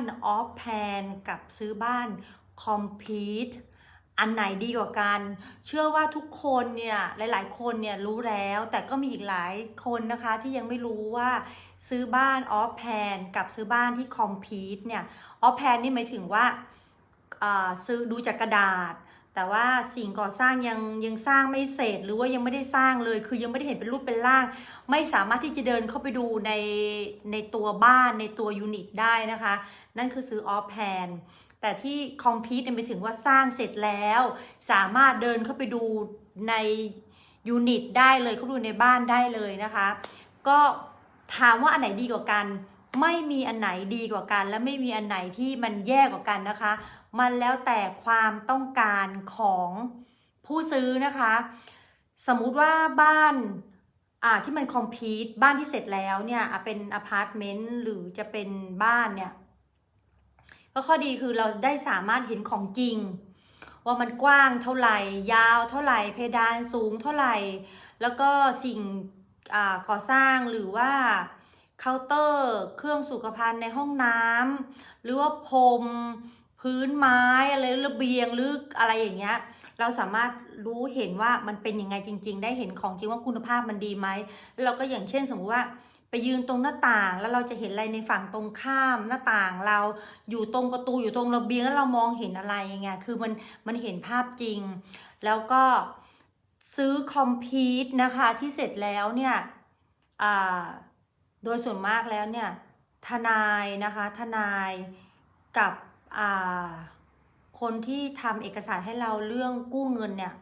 านออฟแพนกับซื้อบ้านคอมพีทอันไหนดีกว่ากัน เชื่อว่าทุกคนเนี่ย หลาย ๆ คนเนี่ยรู้แล้ว แต่ก็มีอีกหลายคนนะคะที่ยังไม่รู้ว่าซื้อบ้านออฟแพนกับซื้อบ้านที่คอมพีทเนี่ย ออฟแพนนี่หมายถึงว่าอ่าซื้อดูจากกระดาษ แต่ว่าสิ่งก่อสร้างยังยังสร้างไม่เสร็จหรือว่ายังไม่ได้สร้างเลย คือยังไม่ได้เห็นเป็นรูปเป็นร่าง ไม่สามารถที่จะเดินเข้าไปดูในในตัวบ้านในตัวยูนิตได้นะคะ นั่นคือซื้อออฟแพนแต่ที่คอมพิวต์ไปถึงว่าสร้างเสร็จแล้ว สามารถเดินเข้าไปดูในยูนิตได้เลยเข้าไปดูในบ้านได้เลยนะคะ ก็ถามว่าอันไหนดีกว่ากัน ไม่มีอันไหนดีกว่ากัน และไม่มีอันไหนที่มันแย่กว่ากันนะคะ มันแล้วแต่ความต้องการของผู้ซื้อนะคะ สมมุติว่าบ้านอ่าที่มันคอมพีทบ้านที่เสร็จแล้วเนี่ยเป็นอพาร์ตเมนต์หรือจะเป็นบ้านเนี่ยก็ข้อดีคือเราได้สามารถเห็นของจริง ว่ามันกว้างเท่าไหร่ ยาวเท่าไหร่ เพดานสูงเท่าไหร่ แล้วก็สิ่งก่อสร้างหรือว่าเคาน์เตอร์ เครื่องสุขภัณฑ์ในห้องน้ำหรือว่าพรม พื้นไม้อะไรระเบียงหรืออะไรอย่างเงี้ยเราสามารถรู้เห็นว่ามันเป็นยังไงจริง ๆ ได้เห็นของจริงว่าคุณภาพมันดีไหมเราก็อย่างเช่นสมมติว่าไปยืนตรงหน้าต่างแล้วเราจะเห็นอะไรในฝั่งตรงข้ามหน้าต่างเราอยู่ตรงประตูอยู่ตรงระเบียงแล้วเรามองเห็นอะไรไงคือมันมันเห็นภาพจริง แล้วก็ซื้อคอมพิวต์นะคะที่เสร็จแล้วเนี่ยโดยส่วนมากแล้วเนี่ยทนายนะคะทนายกับ คนที่ทำเอกสารให้เราเรื่องกู้เงินเนี่ย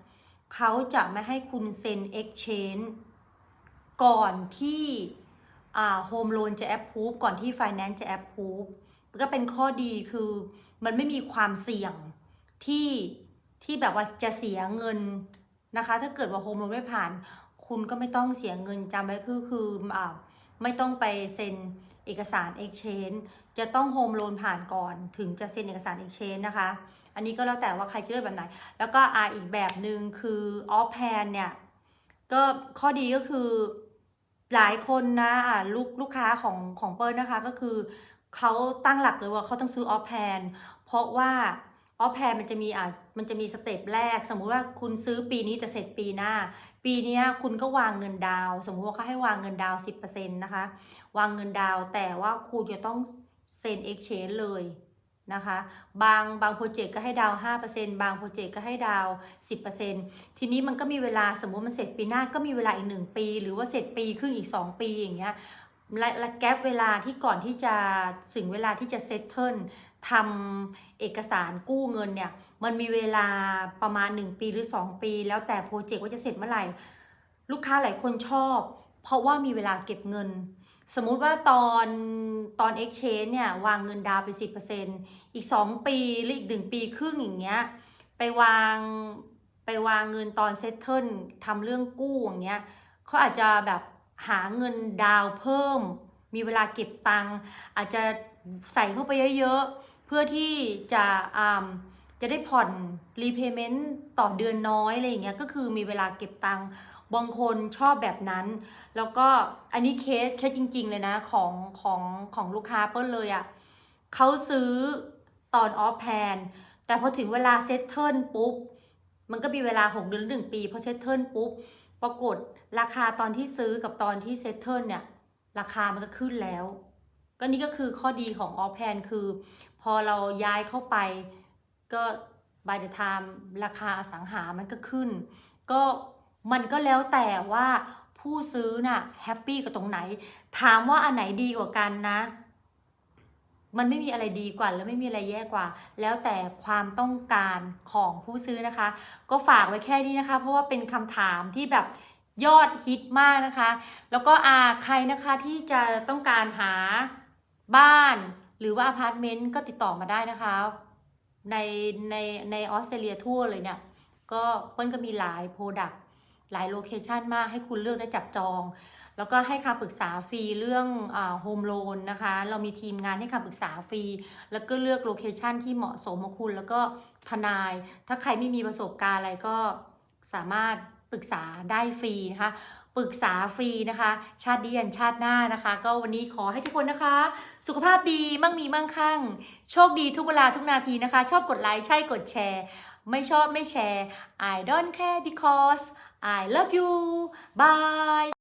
เขาจะไม่ให้คุณเซ็น exchange ก่อนที่โฮมโลนจะแอปพูฟก่อนที่ไฟแนนซ์จะแอปพูฟก็เป็นข้อดีคือมันไม่มีความเสี่ยงที่ที่แบบว่าจะเสียเงินนะคะ ถ้าเกิดว่าโฮมโลนไม่ผ่าน คุณก็ไม่ต้องเสียเงินจำไว้คือคืออไม่ต้องไปเซ็นเอกสาร exchange จะต้องโฮมโลนผ่านก่อนถึงจะเซ็นเอกสาร exchange นะคะ อันนี้ก็แล้วแต่ว่าใครจะเลือกแบบไหน แล้วก็อาอีกแบบหนึ่งคือออฟแพนเนี่ย ก็ข้อดีก็คือหลายคนนะอ่าลูกลูกค้าของของเปิ้ลนะคะก็คือเขาตั้งหลักเลยว่าเขาต้องซื้อออฟแพนเพราะว่าออฟแพนมันจะมีอะมันจะมีสเต็ปแรก สมมุติว่าคุณซื้อปีนี้แต่เสร็จปีหน้า ปีนี้คุณก็วางเงินดาว สมมุติว่าเขาให้วางเงินดาวสิบเปอร์เซ็นนะคะ วางเงินดาวแต่ว่าคุณจะต้อง เซ็น exchange เลยนะคะ บางบางโปรเจกต์ก็ให้ดาวห้าเปอร์เซ็นต์บางโปรเจกต์ก็ให้ดาวสิบเปอร์เซ็นต์ทีนี้มันก็มีเวลาสมมติมันเสร็จปีหน้าก็มีเวลาอีกหนึ่งปี หรือว่าเสร็จปีครึ่งอีกสองปีอย่างเงี้ยและและแกลบเวลาที่ก่อนที่จะถึงเวลาที่จะเซตเทิลทำเอกสารกู้เงินเนี่ยมันมีเวลาประมาณ 1 ปีหรือ 2 ปี แล้วแต่โปรเจกต์ว่าจะเสร็จเมื่อไหร่ ลูกค้าหลายคนชอบ เพราะว่ามีเวลาเก็บเงิน สมมุติว่าตอนตอน exchange เนี่ย วางเงินดาวน์ไป 10%อีก 2 ปี หรืออีก 1 ปีครึ่งอย่างเงี้ย ไปวางไปวางเงินตอนเซตเทิลทำเรื่องกู้อย่างเงี้ยเขาอาจจะแบบหาเงินดาวเพิ่ม มีเวลาเก็บตังค์อาจจะใส่เข้าไปเยอะๆ เพื่อที่จะอ่าจะได้ผ่อน repayment ต่อเดือนน้อยอะไรอย่างเงี้ยก็คือมีเวลาเก็บตังค์ บางคนชอบแบบนั้น แล้วก็อันนี้เคสแค่จริง ๆ เลยนะของของของลูกค้าเปิ้ลเลยอะ่ะเขาซื้อตอนออฟแพนแต่พอถึงเวลาเซตเทิลปุ๊บ มันก็มีเวลา6เดือนหรือหนึ่งปีพอเซตเทิลปุ๊บ ปรากฏราคาตอนที่ซื้อกับตอนที่เซตเทิลเนี่ย ราคามันก็ขึ้นแล้ว ก็นี่ก็คือข้อดีของออฟแพนคือ พอเราย้ายเข้าไปก็ by the time ราคาอสังหามันก็ขึ้น ก็ มันก็แล้วแต่ว่าผู้ซื้อน่ะแฮปปี้กับตรงไหน ถามว่าอันไหนดีกว่ากันนะ มันไม่มีอะไรดีกว่าและไม่มีอะไรแย่กว่า แล้วแต่ความต้องการของผู้ซื้อนะคะ ก็ฝากไว้แค่นี้นะคะ เพราะว่าเป็นคำถามที่แบบยอดฮิตมากนะคะ แล้วก็อาใครนะคะที่จะต้องการหาบ้าน หรือว่าอพาร์ตเมนต์ก็ติดต่อมาได้นะคะ ในในในออสเตรเลียทั่วเลยเนี่ย ก็เปิ้ลก็มีหลายโปรดักต์ หลายโลเคชันมากให้คุณเลือกได้จับจอง แล้วก็ให้คำปรึกษาฟรีเรื่องโฮมโลนนะคะ เรามีทีมงานให้คำปรึกษาฟรี แล้วก็เลือกโลเคชันที่เหมาะสมกับคุณ แล้วก็ทนาย ถ้าใครไม่มีประสบการณ์อะไรก็สามารถปรึกษาได้ฟรีนะคะปรึกษาฟรีนะคะ ชาติดียันชาติหน้านะคะ ก็วันนี้ขอให้ทุกคนนะคะ สุขภาพดีมั่งมีมั่งคั่ง โชคดีทุกเวลาทุกนาทีนะคะ ชอบกดไลค์ใช่กดแชร์ ไม่ชอบไม่แชร์ I don't care because I love you bye